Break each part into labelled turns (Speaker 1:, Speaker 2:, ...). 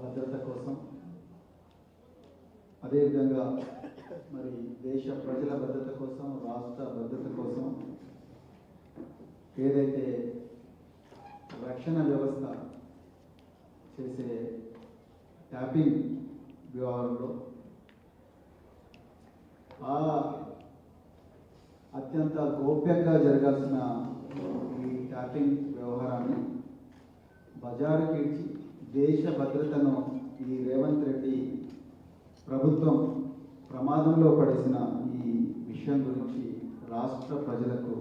Speaker 1: భద్రత కోసం. అదేవిధంగా మరి దేశ ప్రజల భద్రత కోసం రాష్ట్ర భద్రత కోసం ఏదైతే రక్షణ వ్యవస్థ చేసే ట్యాపింగ్ వ్యవహారంలో ఆ అత్యంత గోప్యంగా జరగాల్సిన ఈ ట్యాపింగ్ వ్యవహారాన్ని బజారుకి ఇచ్చి దేశ భద్రతను ఈ రేవంత్ రెడ్డి ప్రభుత్వం ప్రమాదంలో పడేసిన ఈ విషయం గురించి రాష్ట్ర ప్రజలకు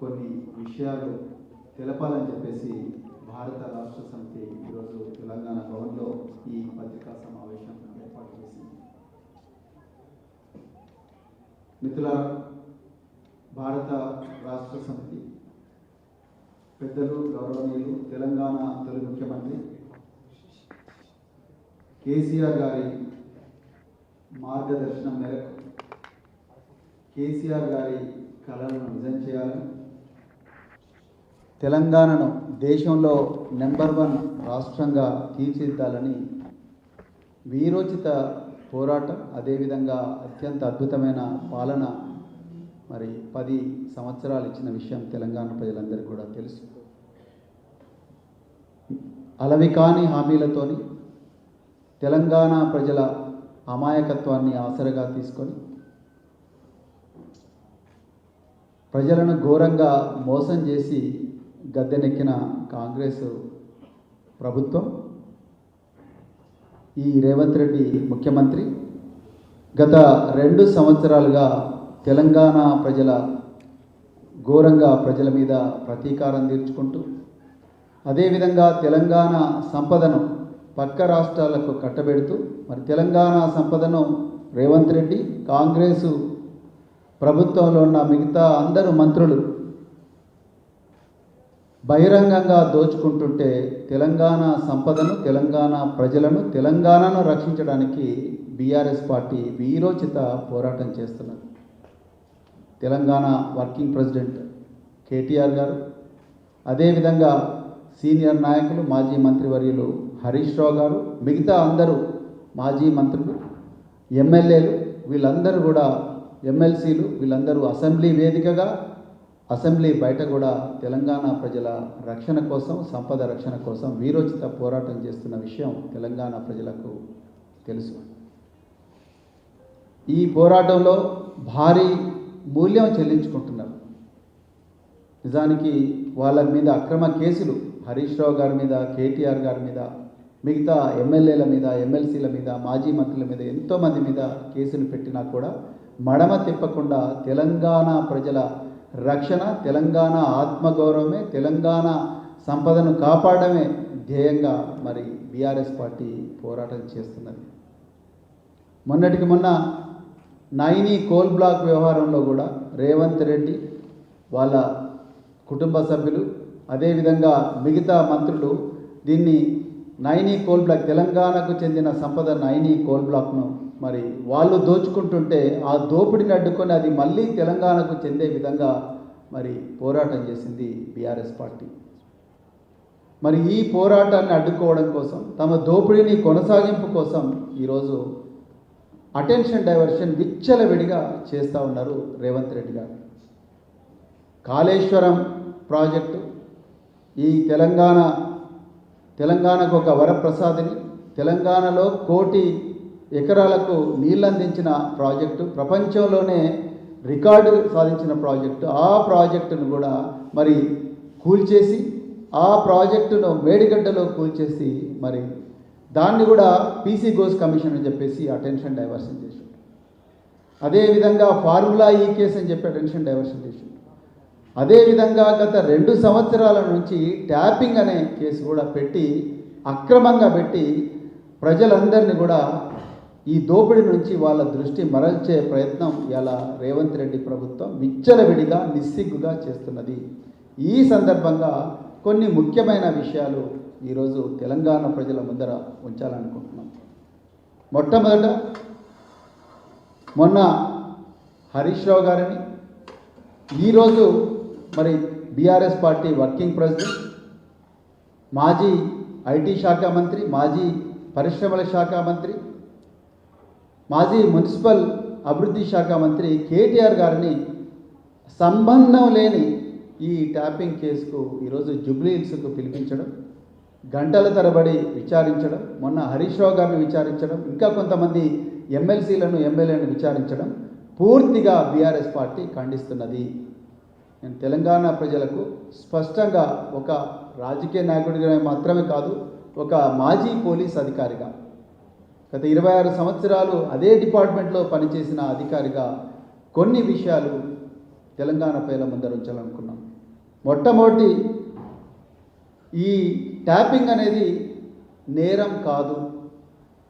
Speaker 1: కొన్ని విషయాలు తెలపాలని చెప్పేసి భారత రాష్ట్ర సమితి ఈరోజు తెలంగాణ భవన్లో ఈ పత్రికా సమావేశం ఏర్పాటు చేసింది. మిత్రుల భారత రాష్ట్ర సమితి పెద్దలు గౌరవనీయులు తెలంగాణ తొలి ముఖ్యమంత్రి కేసీఆర్ గారి మార్గదర్శనం మేరకు కేసీఆర్ గారి కళలను నిజం చేయాలని తెలంగాణను దేశంలో నెంబర్ వన్ రాష్ట్రంగా తీర్చిదిద్దాలని వీరోచిత పోరాటం అదేవిధంగా అత్యంత అద్భుతమైన పాలన మరి పది సంవత్సరాలు ఇచ్చిన విషయం తెలంగాణ ప్రజలందరికీ కూడా తెలుసు. అలవి కాని హామీలతోని తెలంగాణ ప్రజల అమాయకత్వాన్ని ఆసరగా తీసుకొని ప్రజలను ఘోరంగా మోసం చేసి గద్దెనెక్కిన కాంగ్రెస్ ప్రభుత్వం ఈ రేవంత్ రెడ్డి ముఖ్యమంత్రి గత రెండు సంవత్సరాలుగా తెలంగాణ ప్రజల ఘోరంగా ప్రజల మీద ప్రతీకారం తీర్చుకుంటూ అదేవిధంగా తెలంగాణ సంపదను పక్క రాష్ట్రాలకు కట్టబెడుతూ మరి తెలంగాణ సంపదను రేవంత్ రెడ్డి కాంగ్రెసు ప్రభుత్వంలో ఉన్న మిగతా అందరు మంత్రులు బహిరంగంగా దోచుకుంటుంటే తెలంగాణ సంపదను తెలంగాణ ప్రజలను తెలంగాణను రక్షించడానికి బీఆర్ఎస్ పార్టీ వీరోచిత పోరాటం చేస్తున్నది. తెలంగాణ వర్కింగ్ ప్రెసిడెంట్ కేటీఆర్ గారు అదేవిధంగా సీనియర్ నాయకులు మాజీ మంత్రివర్యులు హరీష్ రావు గారు మిగతా అందరూ మాజీ మంత్రులు ఎమ్మెల్యేలు వీళ్ళందరూ కూడా ఎమ్మెల్సీలు వీళ్ళందరూ అసెంబ్లీ వేదికగా అసెంబ్లీ బయట కూడా తెలంగాణ ప్రజల రక్షణ కోసం సంపద రక్షణ కోసం వీరోచిత పోరాటం చేస్తున్న విషయం తెలంగాణ ప్రజలకు తెలుసు. ఈ పోరాటంలో భారీ మూల్యం చెల్లించుకుంటున్నారు. నిజానికి వాళ్ళ మీద అక్రమ కేసులు హరీష్ రావు గారి మీద కేటీఆర్ గారి మీద మిగతా ఎమ్మెల్యేల మీద ఎమ్మెల్సీల మీద మాజీ మంత్రుల మీద ఎంతోమంది మీద కేసులు పెట్టినా కూడా మడమ తిప్పకుండా తెలంగాణ ప్రజల రక్షణ తెలంగాణ ఆత్మగౌరవమే తెలంగాణ సంపదను కాపాడమే ధ్యేయంగా మరి బీఆర్ఎస్ పార్టీ పోరాటం చేస్తున్నది. మొన్నటికి మొన్న నైని కోల్ బ్లాక్ వ్యవహారంలో కూడా రేవంత్ రెడ్డి వాళ్ళ కుటుంబ సభ్యులు అదేవిధంగా మిగతా మంత్రులు దీన్ని నైనీ కోల్ బ్లాక్ తెలంగాణకు చెందిన సంపద నైనీ కోల్ బ్లాక్ను మరి వాళ్ళు దోచుకుంటుంటే ఆ దోపిడిని అడ్డుకొని అది మళ్ళీ తెలంగాణకు చెందే విధంగా మరి పోరాటం చేసింది బీఆర్ఎస్ పార్టీ. మరి ఈ పోరాటాన్ని అడ్డుకోవడం కోసం తమ దోపిడీని కొనసాగింపు కోసం ఈరోజు అటెన్షన్ డైవర్షన్ విచ్చలవిడిగా చేస్తూ ఉన్నారు రేవంత్ రెడ్డి గారు. కాళేశ్వరం ప్రాజెక్టు ఈ తెలంగాణ తెలంగాణకు ఒక వరప్రసాదిని తెలంగాణలో కోటి ఎకరాలకు నీళ్ళందించిన ప్రాజెక్టు ప్రపంచంలోనే రికార్డు సాధించిన ప్రాజెక్టు. ఆ ప్రాజెక్టును కూడా మరి కూల్చేసి ఆ ప్రాజెక్టును వేడిగడ్డలో కూల్చేసి మరి దాన్ని కూడా పీసీ గోస్ కమిషన్ అని చెప్పేసి అటెన్షన్ డైవర్షన్ చేసి అదేవిధంగా ఫార్ములా ఈ కేసు అని చెప్పి అటెన్షన్ డైవర్షన్ చేసి అదేవిధంగా గత రెండు సంవత్సరాల నుంచి ట్యాపింగ్ అనే కేసు కూడా పెట్టి అక్రమంగా పెట్టి ప్రజలందరినీ కూడా ఈ దోపిడీ నుంచి వాళ్ళ దృష్టి మరల్చే ప్రయత్నం ఇలా రేవంత్ రెడ్డి ప్రభుత్వం విచ్చలవిడిగా నిస్సిగ్గుగా చేస్తున్నది. ఈ సందర్భంగా కొన్ని ముఖ్యమైన విషయాలు ఈరోజు తెలంగాణ ప్రజల ముందర ఉంచాలనుకుంటున్నాం. మొట్టమొదట మొన్న హరీష్ రావు గారిని ఈరోజు మరి బీఆర్ఎస్ పార్టీ వర్కింగ్ ప్రెసిడెంట్ మాజీ ఐటీ శాఖ మంత్రి మాజీ పరిశ్రమల శాఖ మంత్రి మాజీ మున్సిపల్ అభివృద్ధి శాఖ మంత్రి కేటీఆర్ గారిని సంబంధం లేని ఈ ట్యాపింగ్ కేసుకు ఈరోజు జుబ్లీహిల్స్కు పిలిపించడం గంటల తరబడి విచారించడం మొన్న హరీష్ రావు గారిని విచారించడం ఇంకా కొంతమంది ఎమ్మెల్సీలను ఎమ్మెల్యేలను విచారించడం పూర్తిగా బీఆర్ఎస్ పార్టీ ఖండిస్తున్నది. నేను తెలంగాణ ప్రజలకు స్పష్టంగా ఒక రాజకీయ నాయకుడిగా మాత్రమే కాదు ఒక మాజీ పోలీస్ అధికారిగా గత ఇరవై ఆరు సంవత్సరాలు అదే డిపార్ట్మెంట్లో పనిచేసిన అధికారిగా కొన్ని విషయాలు తెలంగాణ ప్రజల ముందర ఉంచాలనుకున్నాం. మొట్టమొదటి ఈ ట్యాపింగ్ అనేది నేరం కాదు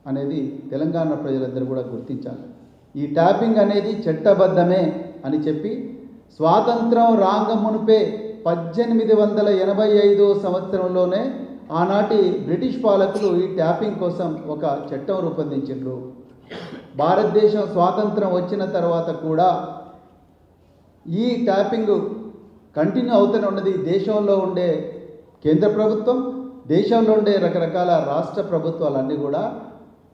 Speaker 1: అనేది తెలంగాణ ప్రజలందరూ కూడా గుర్తించాలి. ఈ ట్యాపింగ్ అనేది చట్టబద్ధమే అని చెప్పి స్వాతంత్రం రాంగ మునిపే పద్దెనిమిది వందల ఎనభై ఐదో సంవత్సరంలోనే ఆనాటి బ్రిటిష్ పాలకులు ఈ ట్యాపింగ్ కోసం ఒక చట్టం రూపొందించారు భారతదేశం స్వాతంత్రం వచ్చిన తర్వాత కూడా ఈ ట్యాపింగ్ కంటిన్యూ అవుతూనే ఉన్నది దేశంలో ఉండే కేంద్ర ప్రభుత్వం దేశంలో ఉండే రకరకాల రాష్ట్ర ప్రభుత్వాలన్నీ కూడా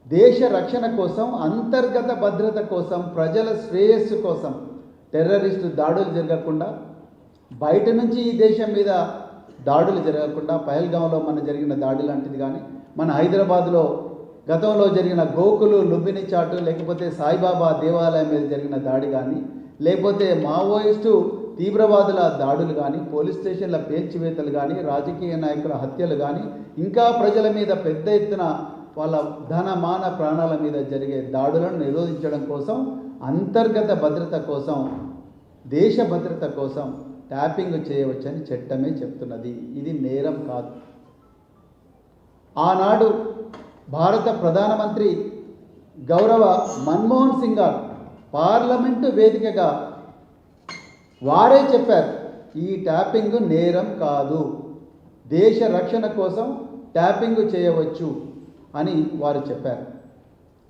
Speaker 1: దేశ రక్షణ కోసం అంతర్గత భద్రత కోసం ప్రజల శ్రేయస్సు కోసం టెర్రరిస్టు దాడులు జరగకుండా బయట నుంచి ఈ దేశం మీద దాడులు జరగకుండా పహల్గాంలో మన జరిగిన దాడి లాంటిది కానీ మన హైదరాబాద్లో గతంలో జరిగిన గోకులు లుంబిని చాటు లేకపోతే సాయిబాబా దేవాలయం మీద జరిగిన దాడి కానీ లేకపోతే మావోయిస్టు తీవ్రవాదుల దాడులు కానీ పోలీస్ స్టేషన్ల పేల్చివేతలు కానీ రాజకీయ నాయకుల హత్యలు కానీ ఇంకా ప్రజల మీద పెద్ద ఎత్తున వాళ్ళ ధన మాన ప్రాణాల మీద జరిగే దాడులను నిరోధించడం కోసం అంతర్గత భద్రత కోసం దేశ భద్రత కోసం ట్యాపింగ్ చేయవచ్చని చట్టమే చెప్తున్నది. ఇది నేరం కాదు. ఆనాడు భారత ప్రధానమంత్రి గౌరవ మన్మోహన్ సింగ్ గారు పార్లమెంటు వేదికగా వారే చెప్పారు ఈ ట్యాపింగ్ నేరం కాదు. దేశ రక్షణ కోసం ట్యాపింగ్ చేయవచ్చు అని వారు చెప్పారు.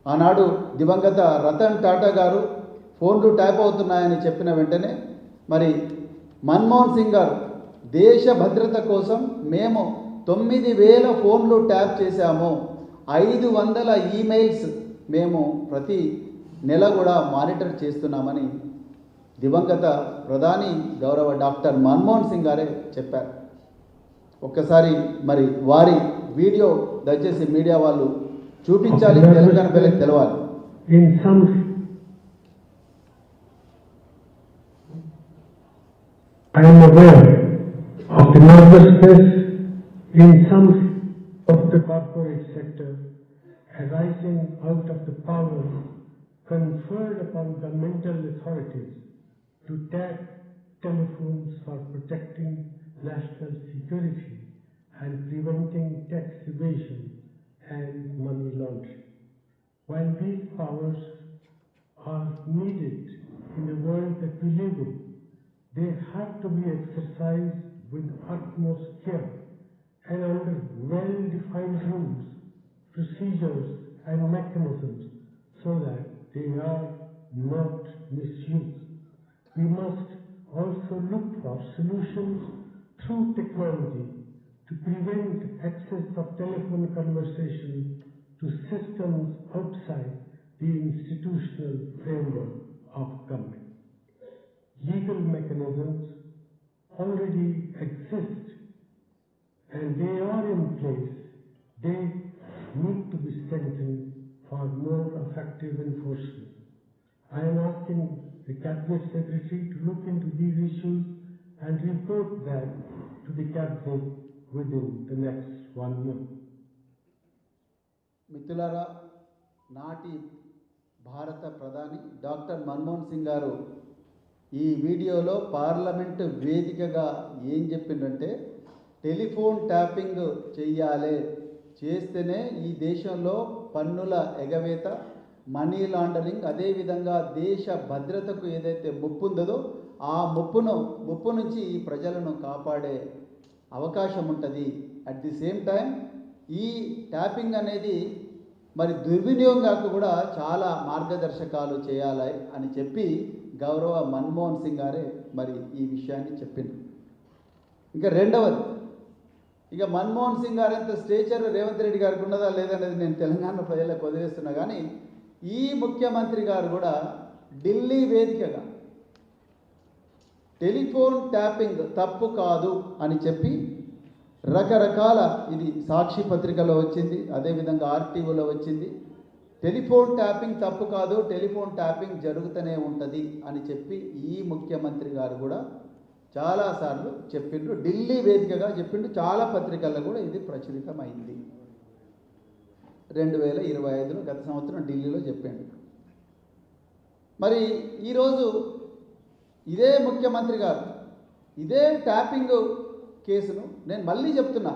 Speaker 1: ఆనాడు దివంగత రతన్ టాటా గారు ఫోన్లు ట్యాప్ అవుతున్నాయని చెప్పిన వెంటనే మరి మన్మోహన్ సింగ్ గారు దేశ భద్రత కోసం మేము తొమ్మిది వేల ఫోన్లు ట్యాప్ చేశాము. ఐదు వందల ఈమెయిల్స్ మేము ప్రతి నెల కూడా మానిటర్ చేస్తున్నామని దివంగత ప్రధాని గౌరవ డాక్టర్ మన్మోహన్ సింగ్ గారే చెప్పారు. ఒక్కసారి మరి వారి వీడియో దయచేసి మీడియా వాళ్ళు చూపించాలి తెలంగాణ పిల్లలకు తెలవాలి
Speaker 2: in some I am aware of the nervousness in some of the corporate sector arising out of the powers conferred upon governmental authorities to tap telephones for protecting national security and preventing tax evasion and money laundering. While these powers are needed in the world that we live in, they have to be exercised with utmost care and under well-defined rules, procedures and mechanisms so that they are not misused. We must also look for solutions through technology to prevent access of telephone conversation to systems outside the institutional framework of government. Legal mechanisms already exist and they are in place. They need to be strengthened for more effective enforcement. I am asking the Cabinet Secretary to look into these issues and report back to the Cabinet within the next one year.
Speaker 1: మిత్రులారా నాటి భారత ప్రధాని doctor Manmohan Singh గారు ఈ వీడియోలో parliament వేదికగా ఏం చెప్పిందంటే టెలిఫోన్ ట్యాపింగ్ చేయాలి చేస్తేనే ఈ దేశంలో పన్నుల ఎగవేత మనీ లాండరింగ్ అదేవిధంగా దేశ భద్రతకు ఏదైతే ముప్పు ఉందో ఆ ముప్పును ముప్పు నుంచి ఈ ప్రజలను కాపాడే అవకాశం ఉంటుంది. అట్ ది సేమ్ టైం ఈ ట్యాపింగ్ అనేది మరి దుర్వినియోగం కూడా చాలా మార్గదర్శకాలు చేయాలి అని చెప్పి గౌరవ మన్మోహన్ సింగ్ గారే మరి ఈ విషయాన్ని చెప్పింది ఇంకా రెండవది ఇక మన్మోహన్ సింగ్ గారు ఎంత స్టేచర్ రేవంత్ రెడ్డి గారికి ఉన్నదా లేదనేది నేను తెలంగాణ ప్రజలకు వదిలేస్తున్నా కానీ ఈ ముఖ్యమంత్రి గారు కూడా ఢిల్లీ వేదికగా టెలిఫోన్ ట్యాపింగ్ తప్పు కాదు అని చెప్పి రకరకాల ఇది సాక్షి పత్రికలో వచ్చింది అదేవిధంగా ఆర్టీఓలో వచ్చింది. టెలిఫోన్ ట్యాపింగ్ తప్పు కాదు టెలిఫోన్ ట్యాపింగ్ జరుగుతూనే ఉంటుంది అని చెప్పి ఈ ముఖ్యమంత్రి గారు కూడా చాలాసార్లు చెప్పిండ్రు. ఢిల్లీ వేదికగా చెప్పిండు చాలా పత్రికల్లో కూడా ఇది ప్రచురితమైంది. రెండు వేల ఇరవై ఐదులో గత సంవత్సరం ఢిల్లీలో చెప్పిండు మరి ఈరోజు ఇదే ముఖ్యమంత్రి గారు ఇదే ట్యాపింగ్ కేసును నేను మళ్ళీ చెప్తున్నా.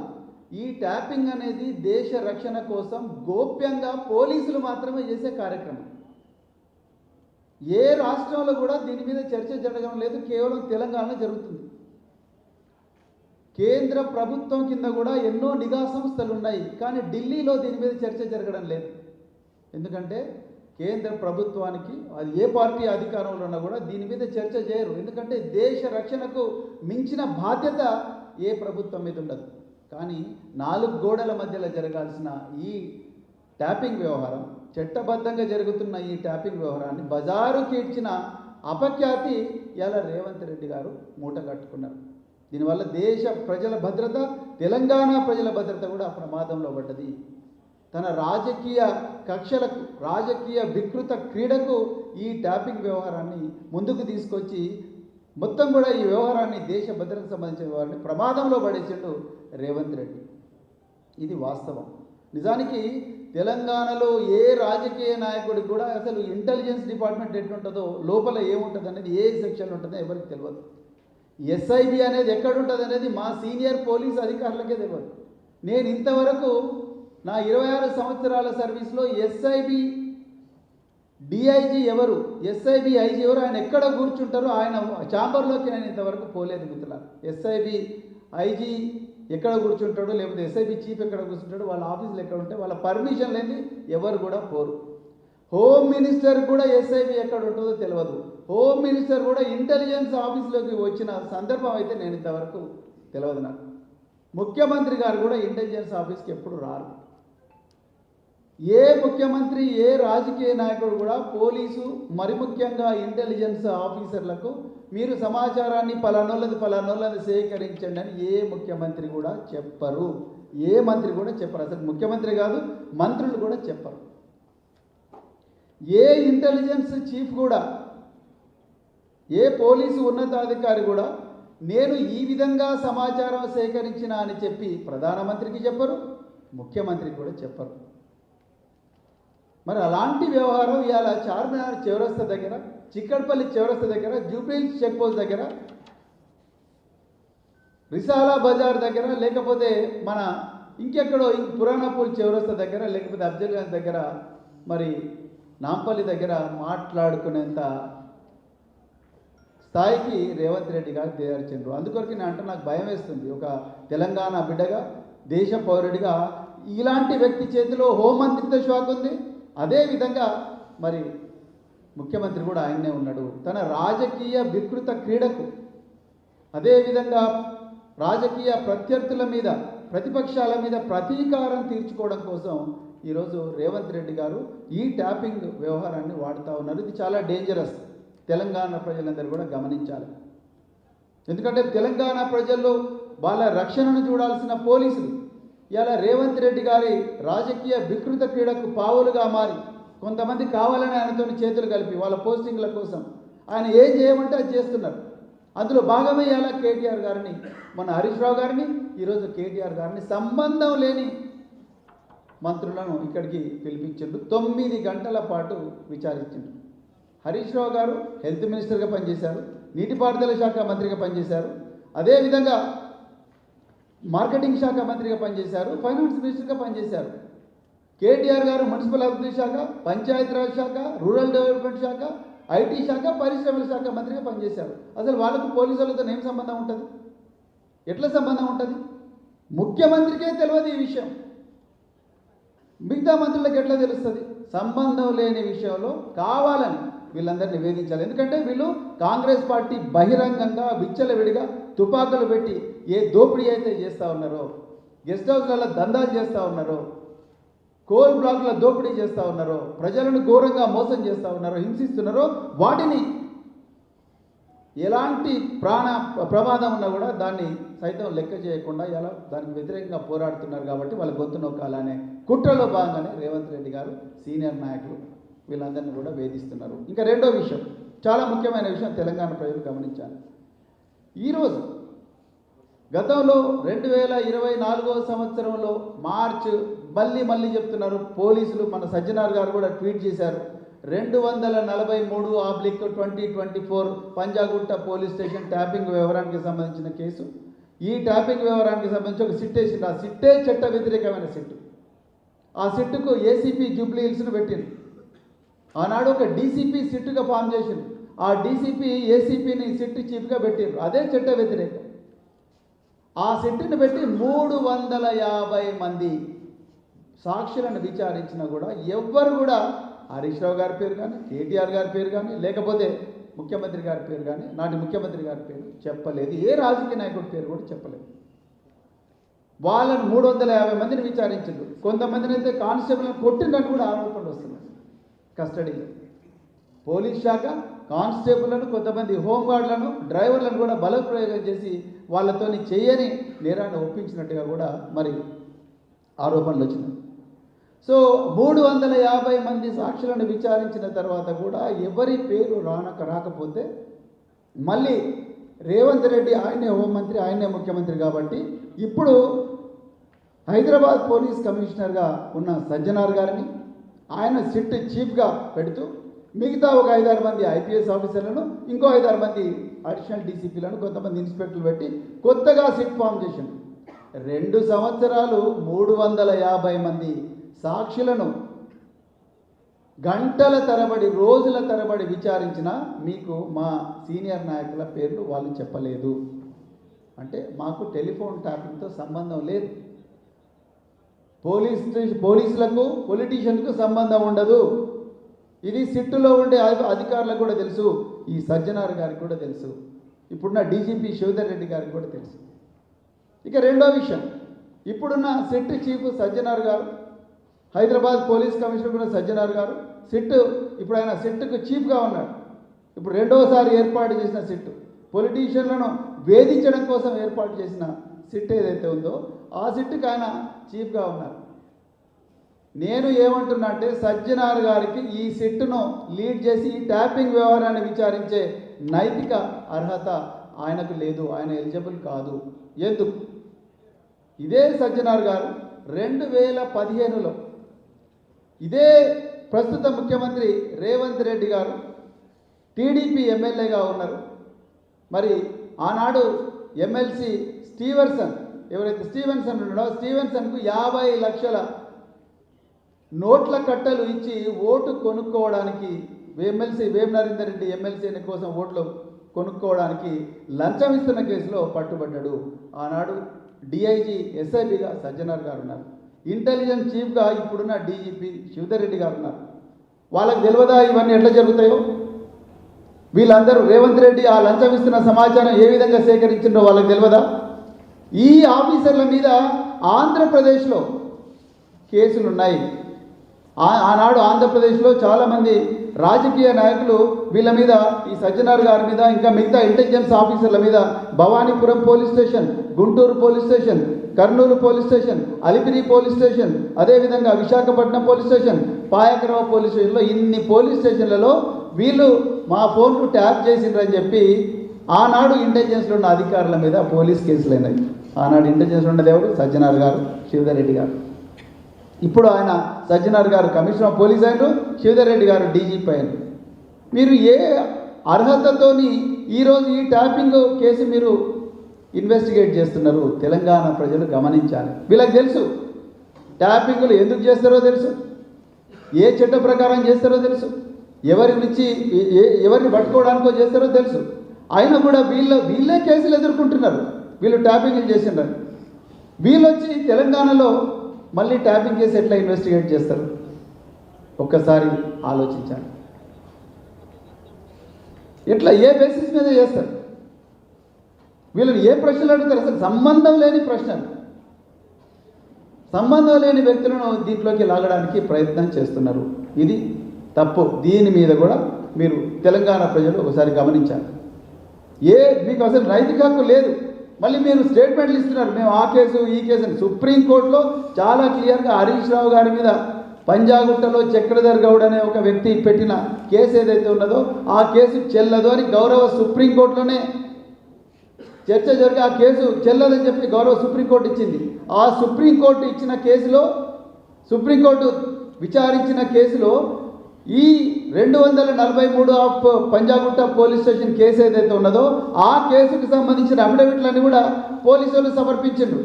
Speaker 1: ఈ ట్యాపింగ్ అనేది దేశ రక్షణ కోసం గోప్యంగా పోలీసులు మాత్రమే చేసే కార్యక్రమం. ఏ రాష్ట్రంలో కూడా దీని మీద చర్చ జరగడం లేదు కేవలం తెలంగాణలో జరుగుతుంది. కేంద్ర ప్రభుత్వం కింద కూడా ఎన్నో నిఘా సంస్థలు ఉన్నాయి కానీ ఢిల్లీలో దీని మీద చర్చ జరగడం లేదు. ఎందుకంటే కేంద్ర ప్రభుత్వానికి అది ఏ పార్టీ అధికారంలో ఉన్నా కూడా దీని మీద చర్చ చేయరు. ఎందుకంటే దేశ రక్షణకు మించిన బాధ్యత ఏ ప్రభుత్వం మీద ఉండదు. కానీ నాలుగు గోడల మధ్యలో జరగాల్సిన ఈ ట్యాపింగ్ వ్యవహారం చట్టబద్ధంగా జరుగుతున్న ఈ ట్యాపింగ్ వ్యవహారాన్ని బజారుకి ఇచ్చిన అపఖ్యాతి ఇలా రేవంత్ రెడ్డి గారు మూట కట్టుకున్నారు. దీనివల్ల దేశ ప్రజల భద్రత తెలంగాణ ప్రజల భద్రత కూడా ప్రమాదంలో పడ్డది. తన రాజకీయ కక్షలకు రాజకీయ వికృత క్రీడకు ఈ ట్యాపింగ్ వ్యవహారాన్ని ముందుకు తీసుకొచ్చి మొత్తం కూడా ఈ వ్యవహారాన్ని దేశ భద్రతకు సంబంధించిన వ్యవహారాన్ని ప్రమాదంలో పడేసిండు రేవంత్ రెడ్డి. ఇది వాస్తవం. నిజానికి తెలంగాణలో ఏ రాజకీయ నాయకుడికి కూడా అసలు ఇంటెలిజెన్స్ డిపార్ట్మెంట్ ఎట్లుంటుందో లోపల ఏముంటుంది అనేది ఏ సెక్షన్ ఉంటుందో ఎవరికి తెలియదు ఎస్ఐబి అనేది ఎక్కడుంటుంది అనేది మా సీనియర్ పోలీస్ అధికారులకే తెలియదు నేను ఇంతవరకు నా ఇరవై ఆరు సంవత్సరాల సర్వీస్లో ఎస్ఐబి డిఐజీ ఎవరు? ఎస్ఐబి ఐజీ ఎవరు? ఆయన ఎక్కడ కూర్చుంటారో ఆయన ఛాంబర్లోకి నేను ఇంతవరకు పోలేదు మిత్రుల ఎస్ఐబి ఐజీ ఎక్కడ కూర్చుంటాడో లేకపోతే ఎస్ఐబి చీఫ్ ఎక్కడ కూర్చుంటాడో వాళ్ళ ఆఫీసులు ఎక్కడ ఉంటే వాళ్ళ పర్మిషన్ లేని ఎవరు కూడా పోరు. హోమ్ మినిస్టర్ కూడా ఎస్ఐబి ఎక్కడ ఉంటుందో తెలియదు హోమ్ మినిస్టర్ కూడా ఇంటెలిజెన్స్ ఆఫీస్లోకి వచ్చిన సందర్భం అయితే నేను ఇంతవరకు తెలియదు నాకు. ముఖ్యమంత్రి గారు కూడా ఇంటెలిజెన్స్ ఆఫీస్కి ఎప్పుడు రారు. ఏ ముఖ్యమంత్రి ఏ రాజకీయ నాయకుడు కూడా పోలీసు మరి ముఖ్యంగా ఇంటెలిజెన్స్ ఆఫీసర్లకు మీరు సమాచారాన్ని పలానోళ్ళది పలానోళ్ళది సేకరించండి అని ఏ ముఖ్యమంత్రి కూడా చెప్పరు. ఏ మంత్రి కూడా చెప్పరు. అసలు ముఖ్యమంత్రి కాదు మంత్రులు కూడా చెప్పరు. ఏ ఇంటెలిజెన్స్ చీఫ్ కూడా ఏ పోలీసు ఉన్నతాధికారి కూడా నేను ఈ విధంగా సమాచారం సేకరించిన అని చెప్పి ప్రధానమంత్రికి చెప్పరు ముఖ్యమంత్రికి కూడా చెప్పరు. మరి అలాంటి వ్యవహారం ఇవాళ చార్మినార్ చివరస్త దగ్గర చిక్కడపల్లి చివరస్త దగ్గర జూబ్లీ చెక్పోస్ట్ దగ్గర రిసాలా బజార్ దగ్గర లేకపోతే మన ఇంకెక్కడో పురాణపూల్ చివరస్త దగ్గర లేకపోతే అఫ్జల్గంజ్ దగ్గర మరి నాంపల్లి దగ్గర మాట్లాడుకునేంత స్థాయికి రేవంత్ రెడ్డి గారు దిగర్చిండ్రు అందుకొరకు నేను అంటే నాకు భయం వేస్తుంది. ఒక తెలంగాణ బిడ్డగా దేశ పౌరుడిగా ఇలాంటి వ్యక్తి చేతిలో హోంమంత్రిత్వ శాఖ ఉంది. అదేవిధంగా మరి ముఖ్యమంత్రి కూడా ఆయన్నే ఉన్నాడు. తన రాజకీయ వికృత క్రీడకు అదేవిధంగా రాజకీయ ప్రత్యర్థుల మీద ప్రతిపక్షాల మీద ప్రతీకారం తీర్చుకోవడం కోసం ఈరోజు రేవంత్ రెడ్డి గారు ఈ ట్యాపింగ్ వ్యవహారాన్ని వాడుతూ ఉన్నారు. ఇది చాలా డేంజరస్ తెలంగాణ ప్రజలందరూ కూడా గమనించాలి. ఎందుకంటే తెలంగాణ ప్రజల్లో వాళ్ళ రక్షణను చూడాల్సిన పోలీసులు ఇలా రేవంత్ రెడ్డి గారి రాజకీయ వికృత క్రీడకు పావులుగా మారి కొంతమంది కావాలని ఆయనతో చేతులు కలిపి వాళ్ళ పోస్టింగ్ల కోసం ఆయన ఏం చేయమంటే అది చేస్తున్నారు. అందులో భాగమే ఇలా కేటీఆర్ గారిని మన హరీష్ రావు గారిని ఈరోజు కేటీఆర్ గారిని సంబంధం లేని మంత్రులను ఇక్కడికి పిలిపించిండు. తొమ్మిది గంటల పాటు విచారించిండు. హరీష్ రావు గారు హెల్త్ మినిస్టర్గా పనిచేశారు నీటిపారుదల శాఖ మంత్రిగా పనిచేశారు. అదేవిధంగా మార్కెటింగ్ శాఖ మంత్రిగా పనిచేశారు ఫైనాన్స్ మినిస్టర్గా పనిచేశారు. కేటీఆర్ గారు మున్సిపల్ అభివృద్ధి శాఖ పంచాయతీరాజ్ శాఖ రూరల్ డెవలప్మెంట్ శాఖ ఐటీ శాఖ పరిశ్రమల శాఖ మంత్రిగా పనిచేశారు. అసలు వాళ్ళకు పోలీసులతో ఏం సంబంధం ఉంటుంది? ఎట్లా సంబంధం ఉంటుంది? ముఖ్యమంత్రికే తెలియదు ఈ విషయం. మిగతా మంత్రులకు ఎట్లా తెలుస్తుంది? సంబంధం లేని విషయంలో కావాలని వీళ్ళందరినీ నివేదించాలి. ఎందుకంటే వీళ్ళు కాంగ్రెస్ పార్టీ బహిరంగంగా విచ్చలవిడిగా తుపాకులు పెట్టి ఏ దోపిడీ అయితే చేస్తూ ఉన్నారో గెస్ట్ హౌస్లలో దందాలు చేస్తూ ఉన్నారో కోల్ బ్లాక్ల దోపిడీ చేస్తూ ఉన్నారో ప్రజలను ఘోరంగా మోసం చేస్తూ ఉన్నారో హింసిస్తున్నారో వాటిని ఎలాంటి ప్రాణ ప్రమాదం ఉన్నా కూడా దాన్ని సైతం లెక్క చేయకుండా ఎలా దానికి వ్యతిరేకంగా పోరాడుతున్నారు కాబట్టి వాళ్ళ గొంతు నొక్కాలనే కుట్రలో భాగంగానే రేవంత్ రెడ్డి గారు సీనియర్ నాయకులు వీళ్ళందరినీ కూడా వేధిస్తున్నారు. ఇంకా రెండో విషయం చాలా ముఖ్యమైన విషయం తెలంగాణ ప్రజలు గమనించాలి. ఈరోజు గతంలో రెండు వేల ఇరవై నాలుగో సంవత్సరంలో మార్చ్ మళ్ళీ మళ్ళీ చెప్తున్నారు. పోలీసులు మన సజ్జనార్ గారు కూడా ట్వీట్ చేశారు. రెండు వందల నలభై మూడు oblique twenty twenty four Panjagutta police station tapping వ్యవహారానికి సంబంధించిన కేసు. ఈ ట్యాపింగ్ వ్యవహారానికి సంబంధించి ఒక సిట్ వేసింది ఆ సిట్టే చట్ట వ్యతిరేకమైన సిట్టు. ఆ సిట్టుకు ఏసీపీ జూబ్లీ హిల్స్ను పెట్టింది ఆనాడు ఒక డీసీపీ సిట్టుగా ఫామ్ చేసింది ఆ డీసీపీ ఏసీపీని సిట్టు చీఫ్గా పెట్టిండ్రు. అదే చట్ట వ్యతిరేకం. ఆ సిట్టుని పెట్టి మూడు వందల యాభై మంది సాక్షులను విచారించినా కూడా ఎవ్వరు కూడా హరీష్ రావు గారి పేరు కానీ కేటీఆర్ గారి పేరు కానీ లేకపోతే ముఖ్యమంత్రి గారి పేరు కానీ నాటి ముఖ్యమంత్రి గారి పేరు చెప్పలేదు. ఏ రాజకీయ నాయకుడి పేరు కూడా చెప్పలేదు. వాళ్ళను మూడు వందల యాభై మందిని విచారించారు కొంతమందిని అయితే కానిస్టేబుల్ని కొట్టినట్టు కూడా ఆరోపణలు వస్తున్నాయి. కస్టడీలో. పోలీస్ శాఖ కానిస్టేబుల్లను కొంతమంది హోంగార్డులను డ్రైవర్లను కూడా బలప్రయోగం చేసి వాళ్ళతోని చేయని నేరాన్ని ఒప్పించినట్టుగా కూడా మరి ఆరోపణలు వచ్చినాయి. సో మూడు వందల యాభై మంది సాక్షులను విచారించిన తర్వాత కూడా ఎవరి పేరు రానక రాకపోతే మళ్ళీ రేవంత్ రెడ్డి ఆయనే హోంమంత్రి ఆయనే ముఖ్యమంత్రి కాబట్టి ఇప్పుడు హైదరాబాద్ పోలీస్ కమిషనర్గా ఉన్న సజ్జనార్ గారిని ఆయన సిట్ చీఫ్గా పెడుతూ మిగతా ఒక ఐదారు మంది ఐపీఎస్ ఆఫీసర్లను ఇంకో ఐదారు మంది అడిషనల్ డీసీపీలను కొంతమంది ఇన్స్పెక్టర్లు పెట్టి కొత్తగా సిట్ ఫామ్ చేసిండు రెండు సంవత్సరాలు మూడు వందల యాభై మంది సాక్షులను గంటల తరబడి రోజుల తరబడి విచారించిన మీకు మా సీనియర్ నాయకుల పేర్లు వాళ్ళు చెప్పలేదు. అంటే మాకు టెలిఫోన్ ట్యాపింగ్తో సంబంధం లేదు. పోలీస్ స్టేషన్ పోలీసులకు పొలిటీషియన్కు సంబంధం ఉండదు. ఇది సిట్టులో ఉండే అధి- అధికారులకు కూడా తెలుసు ఈ సజ్జనార్ గారికి కూడా తెలుసు ఇప్పుడున్న డీజీపీ శివధర్ రెడ్డి గారికి కూడా తెలుసు. ఇక రెండో విషయం ఇప్పుడున్న సిట్ చీఫ్ సజ్జనార్ గారు హైదరాబాద్ పోలీస్ కమిషనర్ కూడా సజ్జనార్ గారు సిట్ ఇప్పుడు ఆయన సిట్కు చీఫ్గా ఉన్నాడు. ఇప్పుడు రెండోసారి ఏర్పాటు చేసిన సిట్ పొలిటీషియన్లను వేధించడం కోసం ఏర్పాటు చేసిన సిట్ ఏదైతే ఉందో ఆ సిట్టుకు ఆయన చీఫ్గా ఉన్నారు. నేను ఏమంటున్నా అంటే సజ్జనార్ గారికి ఈ సిట్ను లీడ్ చేసి ఈ ట్యాపింగ్ వ్యవహారాన్ని విచారించే నైతిక అర్హత ఆయనకు లేదు ఆయన ఎలిజిబుల్ కాదు. ఎందుకు? ఇదే సజ్జనార్ గారు రెండు వేల పదిహేనులో ఇదే ప్రస్తుత ముఖ్యమంత్రి రేవంత్ రెడ్డి గారు టీడీపీ ఎమ్మెల్యేగా ఉన్నారు. మరి ఆనాడు ఎమ్మెల్సీ స్టీవెన్సన్ ఎవరైతే స్టీవెన్సన్ ఉన్నాడో స్టీవెన్సన్కు యాభై లక్షల నోట్ల కట్టలు ఇచ్చి ఓటు కొనుక్కోవడానికి ఎమ్మెల్సీ వేం నరేందర్ రెడ్డి ఎమ్మెల్సీ కోసం ఓట్లు కొనుక్కోవడానికి లంచం ఇస్తున్న కేసులో పట్టుబడ్డాడు. ఆనాడు డిఐజీ ఎస్ఐబిగా సజ్జనార్ గారు ఉన్నారు. ఇంటెలిజెన్స్ చీఫ్గా ఇప్పుడున్న డీజీపీ శివధర్ రెడ్డి గారు ఉన్నారు. వాళ్ళకి తెలియదా ఇవన్నీ ఎట్లా జరుగుతాయో? వీళ్ళందరూ రేవంత్ రెడ్డి ఆ లంచం ఇస్తున్న సమాచారం ఏ విధంగా సేకరించిందో వాళ్ళకి తెలియదా? ఈ ఆఫీసర్ల మీద ఆంధ్రప్రదేశ్లో కేసులు ఉన్నాయి ఆనాడు ఆంధ్రప్రదేశ్లో చాలామంది రాజకీయ నాయకులు వీళ్ళ మీద ఈ సజ్జనార్ గారి మీద ఇంకా మిగతా ఇంటెలిజెన్స్ ఆఫీసర్ల మీద Bhavanipuram police station Guntur police station Kurnool police station Alipiri police station అదేవిధంగా Visakhapatnam police station Payakarao police స్టేషన్లో ఇన్ని పోలీస్ స్టేషన్లలో వీళ్ళు మా ఫోన్కు ట్యాప్ చేసిండ్రని చెప్పి ఆనాడు ఇంటెలిజెన్స్లో ఉన్న అధికారుల మీద పోలీస్ కేసులు అయినాయి. ఆనాడు ఇంటెలిజెన్స్లో ఉన్నది ఎవరు? సజ్జనార్ గారు శివధర్ రెడ్డి గారు. ఇప్పుడు ఆయన సజ్జనార్ గారు కమిషనర్ పోలీస్ అయినారు శ్రీధర్ రెడ్డి గారు డీజీపీ అయినారు మీరు ఏ అర్హతతోని ఈరోజు ఈ ట్యాపింగ్ కేసు మీరు ఇన్వెస్టిగేట్ చేస్తున్నారు? తెలంగాణ ప్రజలు గమనించాలి. వీళ్ళకి తెలుసు. ట్యాపింగ్లు ఎందుకు చేస్తారో తెలుసు. ఏ చట్ట ప్రకారం చేస్తారో తెలుసు. ఎవరి నుంచి ఎవరిని పట్టుకోవడానికో చేస్తారో తెలుసు. అయినా కూడా వీళ్ళ వీళ్ళే కేసులు ఎదుర్కొంటున్నారు. వీళ్ళు ట్యాపింగ్లు చేసినారు. వీళ్ళొచ్చి తెలంగాణలో మళ్ళీ ట్యాపింగ్ చేసి ఎట్లా ఇన్వెస్టిగేట్ చేస్తారు? ఒక్కసారి ఆలోచించాలి ఎట్లా ఏ బేసిస్ మీద చేస్తారు? వీళ్ళని ఏ ప్రశ్నలు అడుగుతారు? అసలు సంబంధం లేని ప్రశ్నలు. సంబంధం లేని వ్యక్తులను దీంట్లోకి లాగడానికి ప్రయత్నం చేస్తున్నారు. ఇది తప్పు. దీని మీద కూడా మీరు తెలంగాణ ప్రజలు ఒకసారి గమనించాలి. ఏ మీకు అసలు నైతిక హక్కు లేదు. మళ్ళీ మీరు స్టేట్మెంట్లు ఇస్తున్నారు. మేము ఆ కేసు ఈ కేసు అని. సుప్రీంకోర్టులో చాలా క్లియర్గా హరీష్ రావు గారి మీద పంజాగుట్టలో చక్రధర్ గౌడ్ అనే ఒక వ్యక్తి పెట్టిన కేసు ఏదైతే ఉన్నదో ఆ కేసు చెల్లదు అని గౌరవ సుప్రీంకోర్టులోనే చర్చ జరిగి ఆ కేసు చెల్లదని చెప్పి గౌరవ సుప్రీంకోర్టు ఇచ్చింది. ఆ సుప్రీంకోర్టు ఇచ్చిన కేసులో సుప్రీంకోర్టు విచారించిన కేసులో ఈ రెండు వందల నలభై మూడు ఆఫ్ పంజాగుట్ట పోలీస్ స్టేషన్ కేసు ఏదైతే ఉన్నదో ఆ కేసుకు సంబంధించిన అఫిడవిట్లన్నీ కూడా పోలీసులు సమర్పించిండ్రు.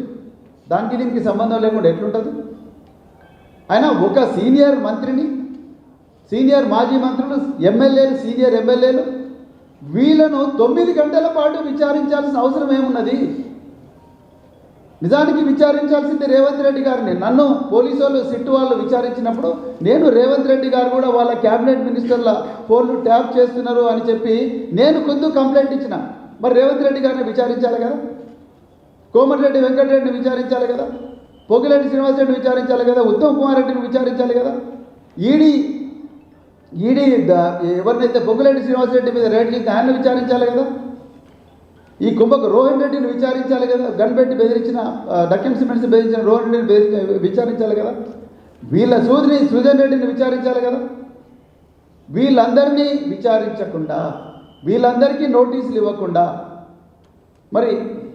Speaker 1: దానికి దీనికి సంబంధం లేకుండా ఎట్లుంటుంది? ఆయన ఒక సీనియర్ మంత్రిని సీనియర్ మాజీ మంత్రులు ఎమ్మెల్యేలు సీనియర్ ఎమ్మెల్యేలు వీళ్ళను తొమ్మిది గంటల పాటు విచారించాల్సిన అవసరం ఏమున్నది? నిజానికి విచారించాల్సింది రేవంత్ రెడ్డి గారిని. నన్ను పోలీసు వాళ్ళు సిట్టు వాళ్ళు విచారించినప్పుడు నేను రేవంత్ రెడ్డి గారు కూడా వాళ్ళ క్యాబినెట్ మినిస్టర్ల ఫోన్లు ట్యాప్ చేస్తున్నారు అని చెప్పి నేను కొద్ది కంప్లైంట్ ఇచ్చిన. మరి రేవంత్ రెడ్డి గారిని విచారించాలి కదా? కోమటిరెడ్డి వెంకటరెడ్డిని విచారించాలి కదా? పొగిరెడ్డి శ్రీనివాసరెడ్డిని విచారించాలి కదా? ఉత్తమ్ కుమార్ రెడ్డిని విచారించాలి కదా? ఈడీ ఈడీ ఎవరినైతే పొగిరెడ్డి శ్రీనివాసరెడ్డి మీద రేట్లు ఇస్తే ఆయన విచారించాలి కదా? ఈ కుంభకు రోహన్ రెడ్డిని విచారించాలి కదా గన్ పెట్టి బెదిరించిన డక్కన్ సిమెంట్స్ బెదిరించిన రోహన్ రెడ్డిని బెదిరి విచారించాలి కదా? వీళ్ళ సూదిని సృజన్ రెడ్డిని విచారించాలి కదా? వీళ్ళందరినీ విచారించకుండా వీళ్ళందరికీ నోటీసులు ఇవ్వకుండా మరి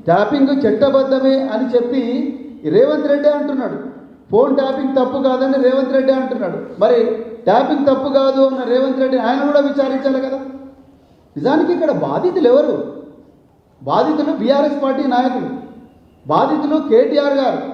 Speaker 1: ట్యాపింగ్ చట్టబద్ధమే అని చెప్పి రేవంత్ రెడ్డి అంటున్నాడు. ఫోన్ ట్యాపింగ్ తప్పు కాదని రేవంత్ రెడ్డి అంటున్నాడు. మరి ట్యాపింగ్ తప్పు కాదు అన్న రేవంత్ రెడ్డి ఆయన కూడా విచారించాలి కదా? నిజానికి ఇక్కడ బాధితులు ఎవరు? బాధితులు బీఆర్ఎస్ పార్టీ నాయకులు. బాధితులు కేటీఆర్ గారు.